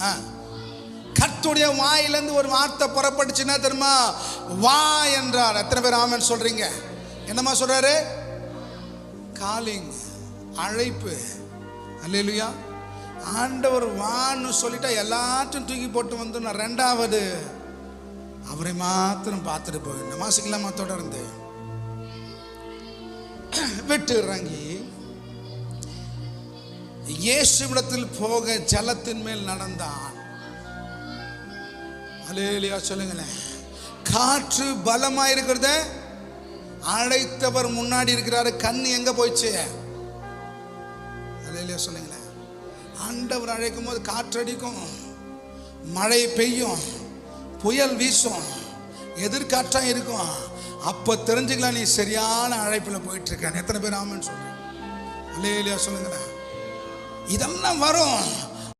ஆ. கர்த்துடைய வாயிலேருந்து ஒரு வார்த்தை புறப்பட்டுச்சுன்னா தெரியுமா? வா என்றார். எத்தனை பேர் ஆமன் சொல்றீங்க? என்னம்மா சொல்றாரு? காலிங் அழைப்பு. அல்லையா ஆண்டவர் வான்னு சொல்லிட்டா எல்லாத்தையும் தூக்கி போட்டு வந்து ரெண்டாவது அவரை மாத்திரம் பார்த்துட்டு போயிடணும் மாசிக்கலாமா தொடர்ந்து. விட்டு இறங்கி. இயேசுவிடத்தில் போக ஜலத்தின் மேல் நடந்தான். அலேலியா சொல்லுங்களேன். காற்று பலமா இருக்கிறத. அழைத்தவர் முன்னாடி இருக்கிறாரு. கண் எங்க போயிடுச்சு? அலேலியா சொல்லுங்களேன். ஆண்டவர் அழைக்கும் போது காற்றடிக்கும். மழை பெய்யும். புயல் வீசும். எதிர்காற்றா இருக்கும். அப்போ தெரிஞ்சுக்கலாம் நீ சரியான அழைப்பில் போயிட்டு இருக்க. எத்தனை பேர் ஆமன்னு சொல்றேன் அலேலியா சொல்லுங்களேன். இதெல்லாம் வரும்.